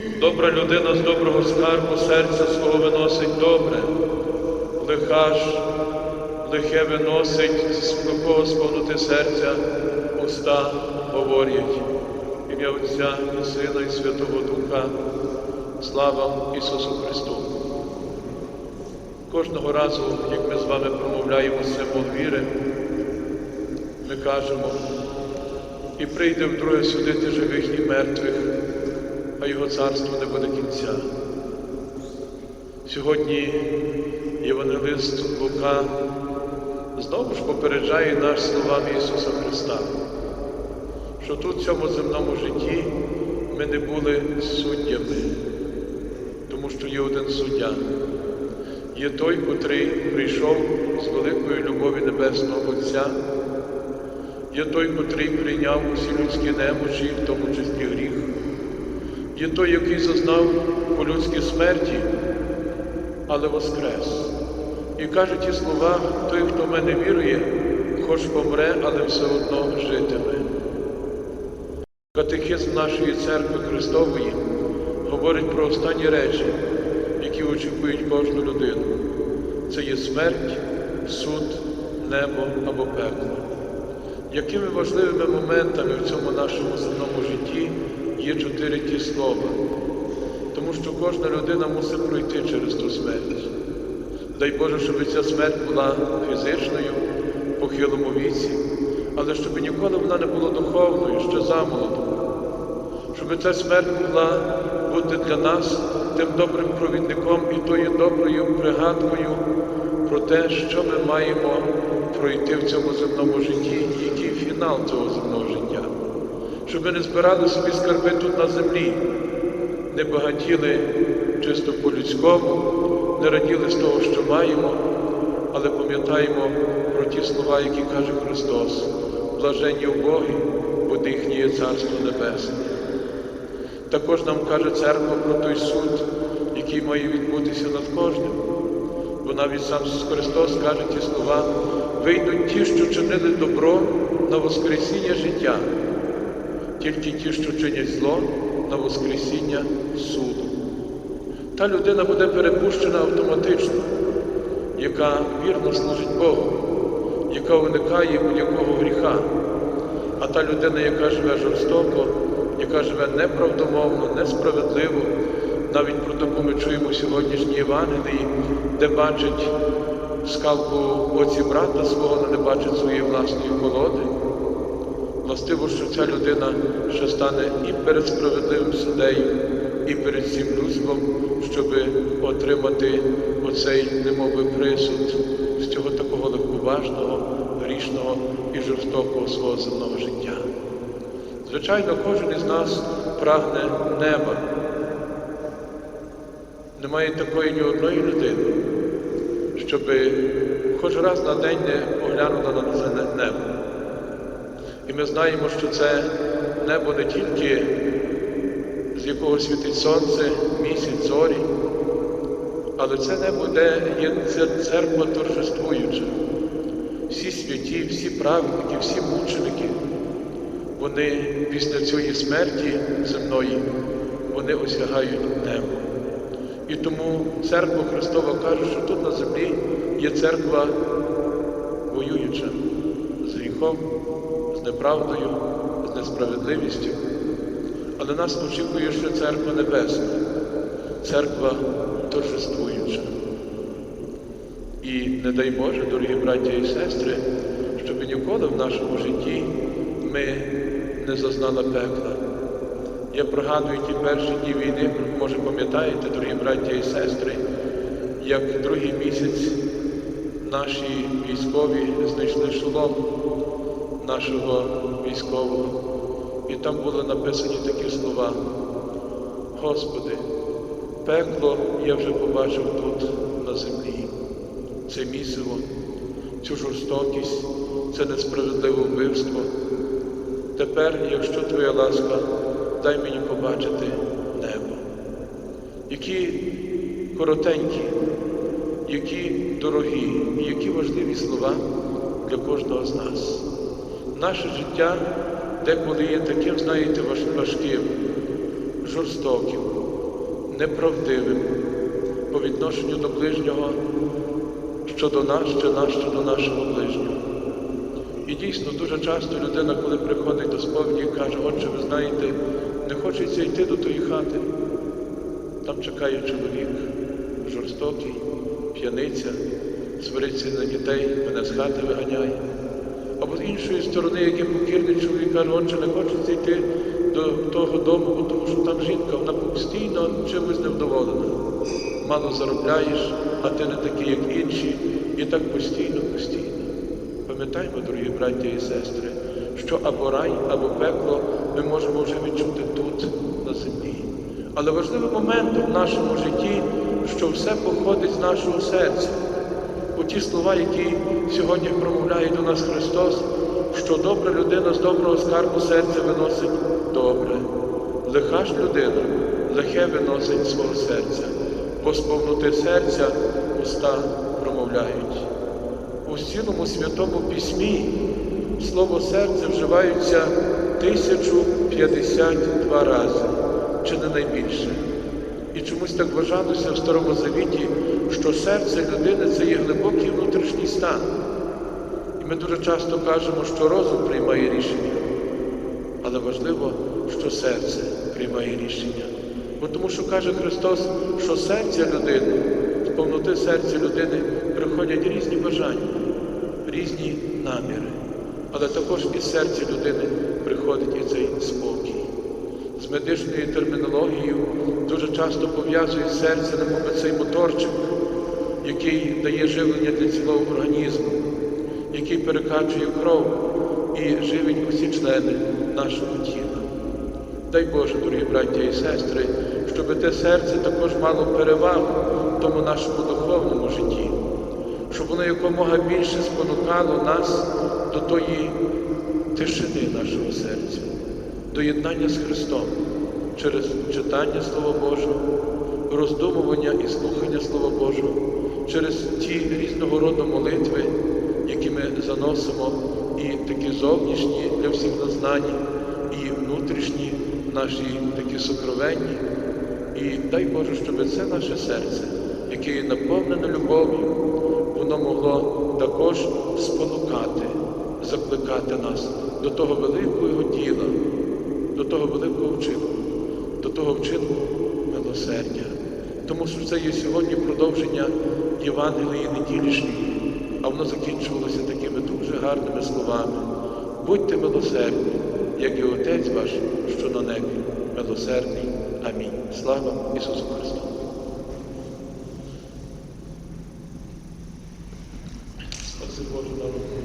Добра людина з доброго скарбу серця свого виносить добре, лиха ж лихе виносить з сухого сповнути серця, уста говорять. Ім'я Отця і Сина, і Святого Духа. Слава Ісусу Христу! Кожного разу, як ми з вами промовляємо символ віри, ми кажемо, і прийде вдруге судити живих і мертвих, а його царство не буде кінця. Сьогодні Євангелист Лука знову ж попереджає нас словами Ісуса Христа, що тут в цьому земному житті ми не були суддями, тому що є один суддя. Є той, котрий прийшов з великої любові Небесного Отця, є той, котрий прийняв усі людські немочі, в тому числі гріх, є той, який зазнав по людській смерті, але воскрес. І каже ті слова, той, хто в мене вірує, хоч помре, але все одно житиме. Катехизм нашої церкви Христової говорить про останні речі, які очікують кожну людину. Це є смерть, суд, небо або пекло. Якими важливими моментами в цьому нашому земному житті є чотири ті слова, тому що кожна людина мусить пройти через ту смерть. Дай Боже, щоб ця смерть була фізичною, похилому віці, але щоб ніколи вона не була духовною, ще замолодом. Щоб ця смерть могла бути для нас тим добрим провідником і тою доброю пригадкою про те, що ми маємо пройти в цьому земному житті який фінал цього земного життя. Щоб ми не збирали собі скарби тут на землі, не багатіли чисто по-людському, не раділи з того, що маємо, але пам'ятаємо про ті слова, які каже Христос, блаженні убогі, бо їхнє Царство Небесне. Також нам каже церква про той суд, який має відбутися над кожним. Бо навіть сам Христос каже ті слова, вийдуть ті, що чинили добро на Воскресіння життя, тільки ті, що чинять зло на Воскресіння суду. Та людина буде перепущена автоматично, яка вірно служить Богу, яка уникає будь-якого гріха. А та людина, яка живе жорстоко, яка живе неправдомовно, несправедливо, навіть про таку ми чуємо сьогоднішній Євангелії, де бачить скалку оці брата свого, але не бачить своєї власної колоди. Властиво, що ця людина ще стане і перед справедливим судею, і перед всім людством, щоб отримати оцей немовий присуд з цього такого легковажного, грішного і жорстокого свого земного життя. Звичайно, кожен із нас прагне неба. Немає такої ні одної людини, щоб хоч раз на день не оглянула на це небо. І ми знаємо, що це небо не тільки з якого світить сонце, місяць, зорі, але це небо, де є церква торжествуюча. Всі святі, всі праведники, всі мученики, вони після цієї смерті земної, вони осягають небо. І тому церква Христова каже, що тут на землі є церква воююча з гріхом, неправдою, з несправедливістю. Але нас очікує ще церква небесна, церква торжествуюча. І не дай Боже, дорогі браття і сестри, щоб ніколи в нашому житті ми не зазнали пекла. Я пригадую ті перші дні війни, може пам'ятаєте, дорогі браття і сестри, як другий місяць наші військові знайшли шолом нашого військового. І там були написані такі слова. Господи, пекло я вже побачив тут на землі. Це місиво, цю жорстокість, це несправедливе вбивство. Тепер, якщо Твоя ласка, дай мені побачити небо. Які коротенькі, які дорогі, і які важливі слова для кожного з нас. Наше життя деколи є таким, знаєте, важким, жорстоким, неправдивим по відношенню до ближнього, щодо нас, чи нас щодо нашого ближнього. І дійсно дуже часто людина, коли приходить до сповіді, каже, отче, ви знаєте, не хочеться йти до тої хати. Там чекає чоловік, жорстокий, п'яниця, свариться на дітей, мене з хати виганяє. Або з іншої сторони, який покірний чоловік каже, отче, не хочеться йти до того дому, тому що там жінка, вона постійно чимось невдоволена. Мало заробляєш, а ти не такий, як інші, і так постійно, постійно. Пам'ятаємо, дорогі браття і сестри, що або рай, або пекло ми можемо вже відчути тут, на землі. Але важливим моментом в нашому житті, що все походить з нашого серця. Ті слова, які сьогодні промовляє до нас Христос, що добра людина з доброго скарбу серця виносить добре. Лиха ж людина лихе виносить свого серця, бо з серця уста промовляють. У цілому святому письмі слово серце вживається 1052 рази, чи не найбільше. І чомусь так вважалося в Старому Завіті, що серце людини це є глибокий внутрішній стан. І ми дуже часто кажемо, що розум приймає рішення. Але важливо, що серце приймає рішення. Бо тому що каже Христос, що серця людини, з повноти серця людини приходять різні бажання, різні наміри. Але також із серця людини приходить і цей спокій. З медичною термінологією дуже часто пов'язують серце, немов цей моторчик, який дає живлення для цілого організму, який перекачує кров і живить усі члени нашого тіла. Дай Боже, дорогі браття і сестри, щоб те серце також мало перевагу в тому нашому духовному житті, щоб воно якомога більше спонукало нас до тої тишини нашого серця, до єднання з Христом через читання Слова Божого, роздумування і слухання Слова Божого, через ті різного роду молитви, які ми заносимо, і такі зовнішні для всіх нас знані, і внутрішні наші такі сокровенні. І дай Боже, щоб це наше серце, яке є наповнене любов'ю, воно могло також спонукати, закликати нас до того великого діла, до того великого вчинку, до того вчинку милосердя. Тому що це є сьогодні продовження Євангелії неділішньої, а воно закінчувалося такими дуже гарними словами. Будьте милосердні, як і Отець ваш, що на небі, милосердний. Амінь. Слава Ісусу Христу! Спаси Боже народ.